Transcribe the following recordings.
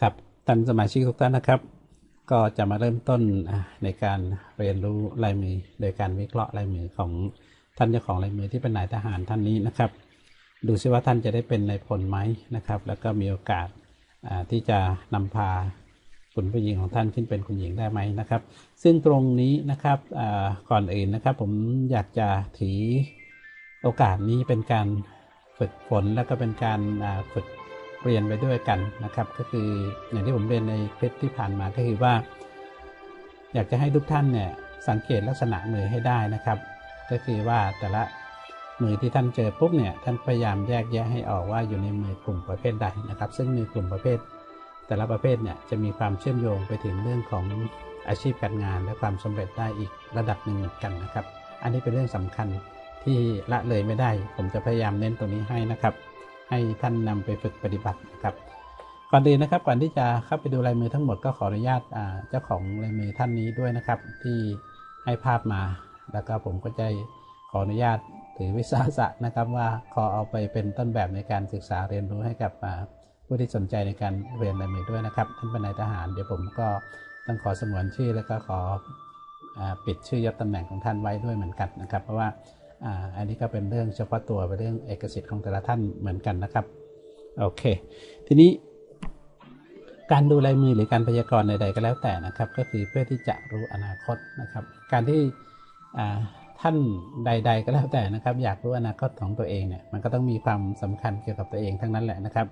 ครับท่านสมาชิกทุกท่านนะครับ ก็จะมาเริ่มต้นในการเรียนรู้ลายมือ โดยการวิเคราะห์ลายมือของท่านเจ้าของลายมือที่เป็นนายทหารท่านนี้นะครับ ดูซิว่าท่านจะได้เป็นนายพลไหมนะครับ แล้วก็มีโอกาสที่จะนำพาคุณผู้หญิงของท่านขึ้นเป็นคุณหญิงได้ไหมนะครับ ซึ่งตรงนี้นะครับก่อนอื่นนะครับ ผมอยากจะถือโอกาสนี้เป็นการฝึกฝนแล้วก็เป็นการฝึก เรียนไปด้วยกันนะครับ ก็คืออย่างที่ผมเรียนในคลิปที่ผ่านมาก็คือว่า อยากจะให้ทุกท่านเนี่ยสังเกตลักษณะมือให้ได้นะครับ ก็คือว่าแต่ละมือที่ท่านเจอปุ๊บเนี่ยท่านพยายามแยกแยะให้ออกว่าอยู่ในมือกลุ่มประเภทใดนะครับ ซึ่งมือกลุ่มประเภท แต่ละประเภทเนี่ยจะมีความเชื่อมโยงไปถึงเรื่องของอาชีพการงาน และความสำเร็จได้อีกระดับหนึ่งเหมือนกันนะครับ อันนี้เป็นเรื่องสำคัญที่ละเลยไม่ได้ ผมจะพยายามเน้นตรงนี้ให้นะครับ ให้ท่านนำไปฝึกปฏิบัตินะครับ ก่อนอื่นนะครับก่อนที่จะเข้าไปดูลายมือทั้งหมดก็ขออนุญาตเจ้าของลายมือท่านนี้ด้วยนะครับ ที่ให้ภาพมา แล้วก็ผมก็จะขออนุญาตถือวิสาสะนะครับว่าขอเอาไปเป็นต้นแบบในการศึกษาเรียนรู้ให้กับผู้ที่สนใจในการเรียนลายมือด้วยนะครับท่านเป็นนายทหารเดี๋ยวผมก็ต้องขอสงวนชื่อแล้วก็ขอปิดชื่อยศตำแหน่งของท่านไว้ด้วยเหมือนกันนะครับ เพราะว่า อันนี้ก็เป็นเรื่องเฉพาะตัวเป็นเรื่องเอกสิทธิ์ของแต่ละท่านเหมือนกันนะครับ โอเค ทีนี้การดูลายมือหรือการพยากรณ์ใดๆก็แล้วแต่นะครับ ก็คือเพื่อที่จะรู้อนาคตนะครับ การที่ท่านใด ๆ ก็แล้วแต่นะครับ อยากรู้อนาคตของตัวเองเนี่ยมันก็ต้องมีความสำคัญเกี่ยวกับตัวเองทั้งนั้นแหละนะครับ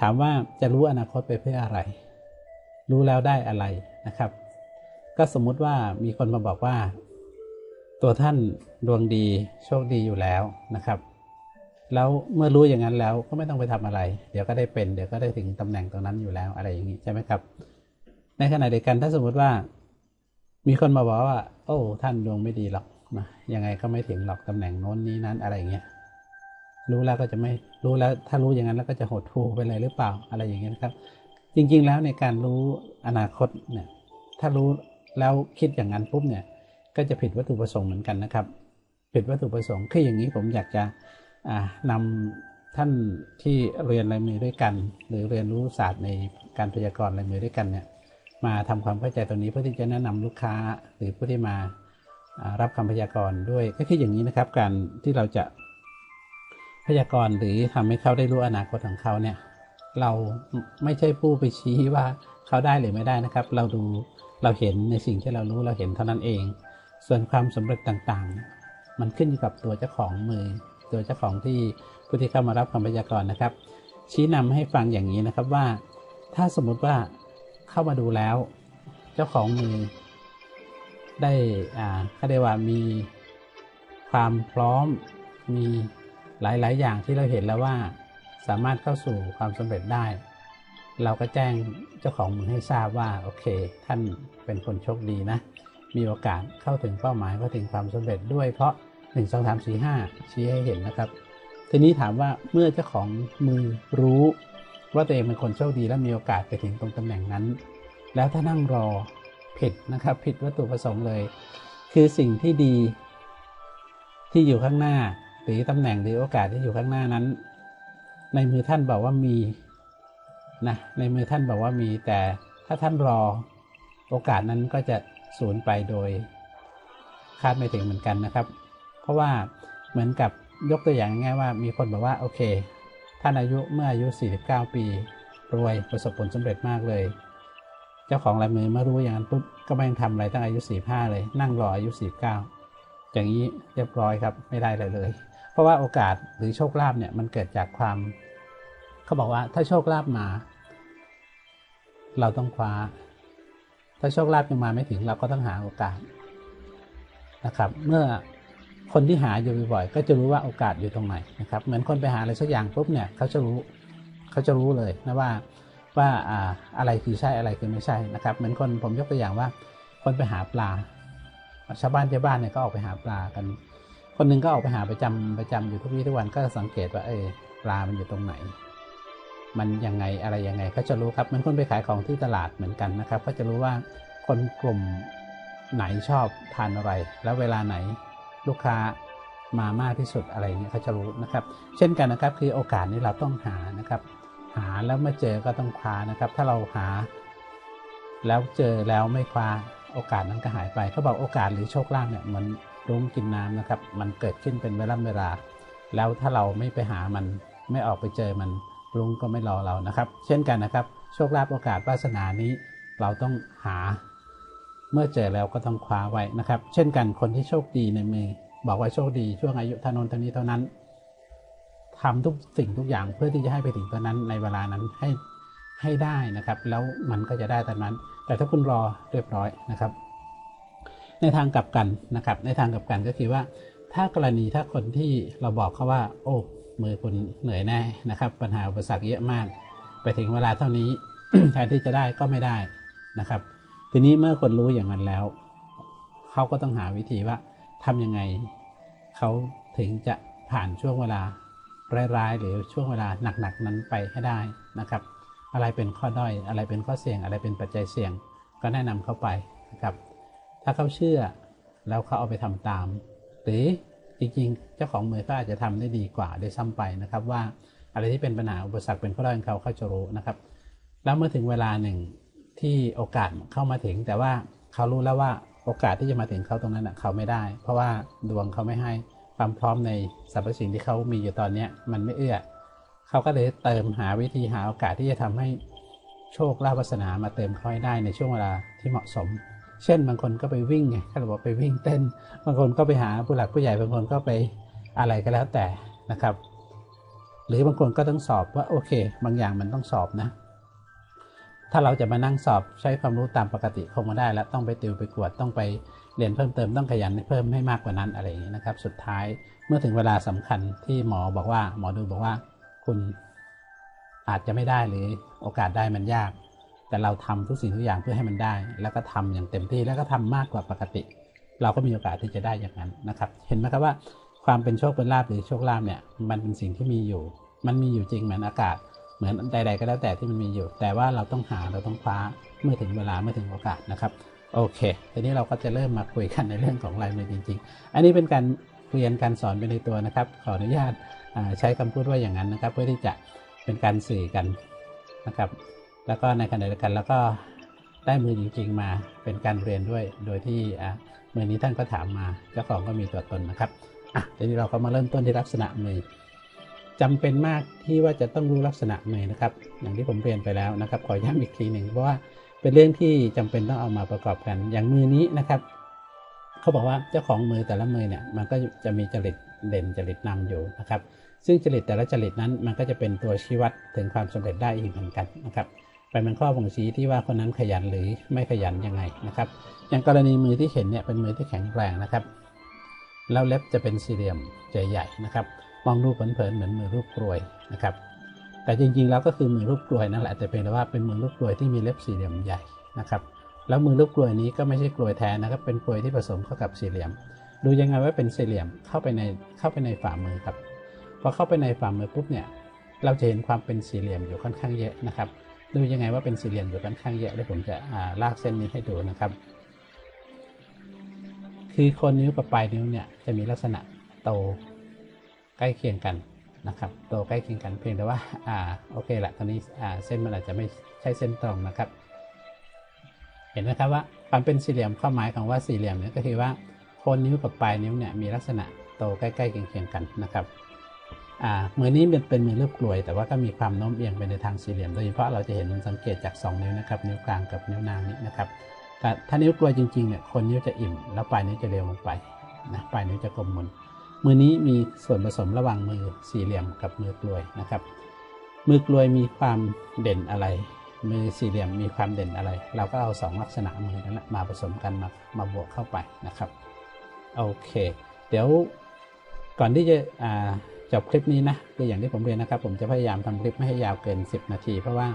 ถามว่าจะรู้อนาคตไปเพื่ออะไร รู้แล้วได้อะไรนะครับ ก็สมมุติว่ามีคนมาบอกว่า ตัวท่านดวงดีโชคดีอยู่แล้วนะครับ แล้วเมื่อรู้อย่างนั้นแล้วก็ไม่ต้องไปทำอะไร เดี๋ยวก็ได้เป็นเดี๋ยวก็ได้ถึงตำแหน่งตรงนั้นอยู่แล้วอะไรอย่างนี้ใช่ไหมครับ ในขณะเดียวกันถ้าสมมติว่า มีคนมาบอกว่า โอ้ ท่านดวงไม่ดีหรอกนะยังไงก็ไม่ถึงหรอกตำแหน่งโน้นนี้นั้นอะไรอย่างเงี้ยรู้แล้วก็จะไม่รู้แล้ว ถ้ารู้อย่างนั้นแล้วก็จะหดหู่ไปเลยหรือเปล่าอะไรอย่างเงี้ยครับ จริง ๆ แล้วในการรู้อนาคตเนี่ยถ้ารู้แล้วคิดอย่างนั้นปุ๊บเนี่ย ก็จะผิดวัตถุประสงค์เหมือนกันนะครับ ผิดวัตถุประสงค์คืออย่างนี้ผมอยากจะนำท่านที่เรียนลายมือด้วยกัน หรือเรียนรู้ศาสตร์ในการพยากรณ์ลายมือด้วยกันเนี่ยมาทำความเข้าใจตรงนี้เพื่อที่จะแนะนำลูกค้าหรือผู้ที่มารับคำพยากรณ์ด้วยก็คืออย่างนี้นะครับ การที่เราจะพยากรณ์หรือทำให้เขาได้รู้อนาคตของเขาเนี่ยเราไม่ใช่ผู้ไปชี้ว่าเขาได้หรือไม่ได้นะครับ เราดูเราเห็นในสิ่งที่เรารู้เราเห็นเท่านั้นเอง ส่วนความสำเร็จต่างๆ มันขึ้นอยู่กับตัวเจ้าของมือ ตัวเจ้าของที่ผู้ที่เข้ามารับคำพยากรณ์นะครับ ชี้นำให้ฟังอย่างนี้นะครับว่า ถ้าสมมุติว่าเข้ามาดูแล้ว เจ้าของมือ ได้อ่าเขาเรียกว่ามีความพร้อมมีหลาย ๆ อย่างที่เราเห็นแล้วว่าสามารถเข้าสู่ความสำเร็จได้ เราก็แจ้งเจ้าของมือให้ทราบว่าโอเค ท่านเป็นคนโชคดีนะ มีโอกาสเข้าถึงเป้าหมายเข้าถึงความสำเร็จด้วยเพราะ 1 2 3 4 5 ชี้ให้เห็นนะครับ ทีนี้ถามว่าเมื่อเจ้าของมือรู้ว่าตัวเองเป็นคนโชคดีและมีโอกาสไปถึงตรงตำแหน่งนั้น แล้วถ้านั่งรอผิดนะครับ ผิดวัตถุประสงค์เลย คือสิ่งที่ดี ที่อยู่ข้างหน้าหรือตำแหน่งหรือโอกาสที่อยู่ข้างหน้านั้น ในมือท่านบอกว่ามีนะในมือท่านบอกว่ามีแต่ถ้าท่านรอโอกาสนั้นก็จะ ศูนย์ไปโดยคาดไม่ถึงเหมือนกันนะครับ เพราะว่าเหมือนกับยกตัวอย่างง่ายว่ามีคนบอกว่าโอเคท่านอายุเมื่ออายุ 49 ปี รวยประสบผลสำเร็จมากเลย เจ้าของลายมือเมื่อรู้อย่างนั้นปุ๊บก็ไม่ต้องทำอะไรตั้งอายุ 45 เลย นั่งรออายุ 49 อย่างนี้เรียบร้อยครับไม่ได้เลยเลย เพราะว่าโอกาสหรือโชคลาภเนี่ยมันเกิดจากความ เขาบอกว่าถ้าโชคลาภมา เราต้องคว้า ถ้าโชคลาภยังมาไม่ถึงเราก็ต้องหาโอกาสนะครับ เมื่อคนที่หาอยู่บ่อยๆก็จะรู้ว่าโอกาสอยู่ตรงไหนนะครับเหมือนคนไปหาอะไรสักอย่างปุ๊บเนี่ยเขาจะรู้เขาจะรู้เลยนะว่าว่าอ่าอะไรคือใช่อะไรคือไม่ใช่นะครับ เหมือนคนผมยกตัวอย่างว่า คนไปหาปลาชาวบ้านชาวบ้านเนี่ยก็ออกไปหาปลากัน คนนึงก็ออกไปหาประจำประจำอยู่ทุกวี่ทุกวันก็สังเกตว่าเออปลามันอยู่ตรงไหน มันยังไงอะไรยังไงเขาจะรู้ครับมือนคนไปขายของที่ตลาดเหมือนกันนะครับเขาจะรู้ว่าคนกลุ่มไหนชอบทานอะไร แล้วเวลาไหนลูกค้ามามากที่สุดอะไรเงี้ยเขาจะรู้นะครับ เช่นกันนะครับคือโอกาสนี้เราต้องหานะครับ หาแล้วมื่อเจอก็ต้องคว้านะครับ ถ้าเราหา แล้วเจอแล้วไม่คว้าโอกาสนั้นก็หายไปเขาบอกโอกาสหรือโชคลาภเนี่ยมันรุ้งกินน้ำนะครับ มันเกิดขึ้นเป็นเวลาเวลา แล้วถ้าเราไม่ไปหามันไม่ออกไปเจอมัน รุ้งก็ไม่รอเรานะครับ เช่นกันนะครับ โชคลาภโอกาสวาสนานี้เราต้องหา เมื่อเจอแล้วก็ต้องคว้าไว้นะครับ เช่นกันคนที่โชคดีในมือบอกว่าโชคดีช่วงอายุเท่านนเท่านี้เท่านั้นทำทุกสิ่งทุกอย่างเพื่อที่จะให้ไปถึงตอนนั้นในเวลานั้นให้ให้ได้นะครับ แล้วมันก็จะได้ตอนนั้น แต่ถ้าคุณรอเรียบร้อยนะครับ ในทางกลับกันนะครับ ในทางกลับกันก็คือว่า ถ้ากรณีถ้าคนที่เราบอกเขาว่า โอ้ มือคุณเหนื่อยแน่นะครับ ปัญหาอุปสรรคเยอะมาก ไปถึงเวลาเท่านี้แทนที่จะได้ก็ไม่ได้นะครับ ทีนี้เมื่อคนรู้อย่างนั้นแล้วเขาก็ต้องหาวิธีว่าทำยังไงเขาถึงจะผ่านช่วงเวลาร้ายๆหรือช่วงเวลาหนักๆนั้นไปให้ได้นะครับ อะไรเป็นข้อด้อยอะไรเป็นข้อเสี่ยง อะไรเป็นปัจจัยเสี่ยง ก็แนะนำเข้าไปนะครับ ถ้าเขาเชื่อแล้วเขาเอาไปทำตาม หรือ จริงๆ เจ้าของมือก็อาจจะทำได้ดีกว่าได้ซ้ำไปนะครับว่าอะไรที่เป็นปัญหาอุปสรรคเป็นข้อด้อยของเขาเขาจะรู้นะครับ แล้วเมื่อถึงเวลาหนึ่งที่โอกาสเข้ามาถึง แต่ว่าเขารู้แล้วว่าโอกาสที่จะมาถึงเขาตรงนั้นเขาไม่ได้ เพราะว่าดวงเขาไม่ให้ความพร้อมในสรรพสิ่งที่เขามีอยู่ตอนนี้มันไม่เอื้อเขาก็เลยเติมหาวิธีหาโอกาสที่จะทำให้โชคลาภวาสนามาเติมเขาให้ได้ในช่วงเวลาที่เหมาะสม เช่นบางคนก็ไปวิ่งไงเขาบอกไปวิ่งเต้น บางคนก็ไปหาผู้หลักผู้ใหญ่บางคนก็ไปอะไรก็แล้วแต่นะครับ หรือบางคนก็ต้องสอบว่าโอเค บางอย่างมันต้องสอบนะ ถ้าเราจะมานั่งสอบใช้ความรู้ตามปกติคงไม่ได้แล้วต้องไปติวไปกวดต้องไปเรียนเพิ่มเติมต้องขยันเพิ่มให้มากกว่านั้นอะไรอย่างนี้นะครับ สุดท้ายเมื่อถึงเวลาสำคัญที่หมอบอกว่า หมอดูบอกว่าคุณอาจจะไม่ได้หรือโอกาสได้มันยาก แต่เราทำทุกสิ่งทุกอย่างเพื่อให้มันได้ แล้วก็ทำอย่างเต็มที่แล้วก็ทำมากกว่าปกติ เราก็มีโอกาสที่จะได้อย่างนั้นนะครับ เห็นไหมครับว่าความเป็นโชคเป็นลาภหรือโชคลาภเนี่ยมันเป็นสิ่งที่มีอยู่ มันมีอยู่จริงเหมือนอากาศ เหมือนใด ๆ ก็แล้วแต่ที่มันมีอยู่ แต่ว่าเราต้องหาเราต้องคว้าเมื่อถึงเวลาเมื่อถึงโอกาสนะครับโอเคทีนี้เราก็จะเริ่มมาคุยกันในเรื่องของลายมือจริง ๆ อันนี้เป็นการเรียนการสอนไปในตัวนะครับ ขออนุญาตใช้คำพูดว่าอย่างนั้นนะครับ เพื่อที่จะเป็นการสื่อกันนะครับ แล้วก็ในขณะเดียวกันแล้วก็ได้มือจริง ๆ มาเป็นการเรียนด้วย โดยที่มือนี้ท่านก็ถามมาเจ้าของก็มีตัวตนนะครับอะทีนี้เราก็มาเริ่มต้นที่ลักษณะมือจำเป็นมากที่ว่าจะต้องรู้ลักษณะมือนะครับ อย่างที่ผมเรียนไปแล้วนะครับ ขอย้ำอีกทีหนึ่งเพราะว่าเป็นเรื่องที่จำเป็นต้องเอามาประกอบกัน อย่างมือนี้นะครับเขาบอกว่าเจ้าของมือแต่ละมือเนี่ยมันก็จะมีจริตเด่นจริตนำอยู่นะครับ ซึ่งจริตแต่ละจริตนั้นมันก็จะเป็นตัวชี้วัดถึงความสำเร็จได้อีกเหมือนกันนะครับ เป็นข้อบ่งชี้ที่ว่าคนนั้นขยันหรือไม่ขยันยังไงนะครับ อย่างกรณีมือที่เห็นเนี่ยเป็นมือที่แข็งแรงนะครับ แล้วเล็บจะเป็นสี่เหลี่ยมใหญ่ๆนะครับ มองรูปเผินๆเหมือนมือรูปกลวยนะครับ แต่จริงๆแล้วก็คือมือลูกกลวยนั่นแหละแต่เป็นว่าเป็นมือลูกกลวยที่มีเล็บสี่เหลี่ยมใหญ่นะครับแล้วมือลูกกลวยนี้ก็ไม่ใช่กลวยแท้นะครับ เป็นกลวยที่ผสมเข้ากับสี่เหลี่ยม ดูยังไงว่าเป็นสี่เหลี่ยมเข้าไปในเข้าไปในฝ่ามือครับ พอเข้าไปในฝ่ามือปุ๊บเนี่ย เราจะเห็นความเป็นสี่เหลี่ยมอยู่ค่อนข้างเยอะนะครับ ดูยังไงว่าเป็นสี่เหลี่ยมอยู่ค่อนข้างเยอะเดี๋ยวผมจะลากเส้นนี้ให้ดูนะครับ คือคนนิ้วกับปลายนิ้วเนี่ยจะมีลักษณะโตใกล้เคียงกันนะครับโตใกล้เคียงกันเพียงแต่ว่าอ่าโอเคละตอนนี้อ่าเส้นมันอาจจะไม่ใช่เส้นตรงนะครับ เห็นไหมครับว่าความเป็นสี่เหลี่ยมความหมายของว่าสี่เหลี่ยมเนี่ยก็คือว่าโคนนิ้วกับปลายนิ้วเนี่ยมีลักษณะโตใกล้ๆเคียงกันนะครับ มือนี้เป็นเป็นมือรูปกลวย แต่ว่าก็มีความโน้มเอียงไปในทางสี่เหลี่ยมโดยเฉพาะเราจะเห็นสังเกตจาก 2 นิ้วนะครับนิ้วกลางกับนิ้วนางนี้นะครับถ้านิ้วกลวยจริงๆเนี่ยคนนิ้วจะอิ่ม แล้วปลายนิ้วจะเร็วลงไปนะปลายนิ้วจะกลมมนมือนี้มีส่วนผสมระหว่างมือสี่เหลี่ยมกับมือกลวยนะครับ มือกลวยมีความเด่นอะไร มือสี่เหลี่ยมมีความเด่นอะไร เราก็เอาสองลักษณะมือนั้นมาผสมกันมามาบวกเข้าไปนะครับโอเค เดี๋ยวก่อนที่จะ จบคลิปนี้นะคืออย่างที่ผมเรียนนะครับ ผมจะพยายามทำคลิปไม่ให้ยาวเกิน 10 นาที เพราะว่า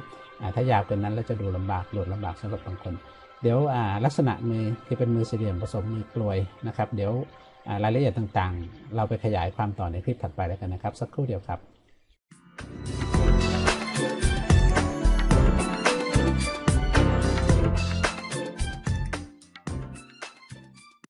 ถ้ายาวเกินนั้นเราจะดูลำบากโหลดลำบากสำหรับบางคน เดี๋ยวลักษณะมือที่เป็นมือสี่เหลี่ยมผสมมือกลวยนะครับ เดี๋ยวรายละเอียดต่างๆ เราไปขยายความต่อในคลิปถัดไปแล้วกันนะครับ สักครู่เดียวครับ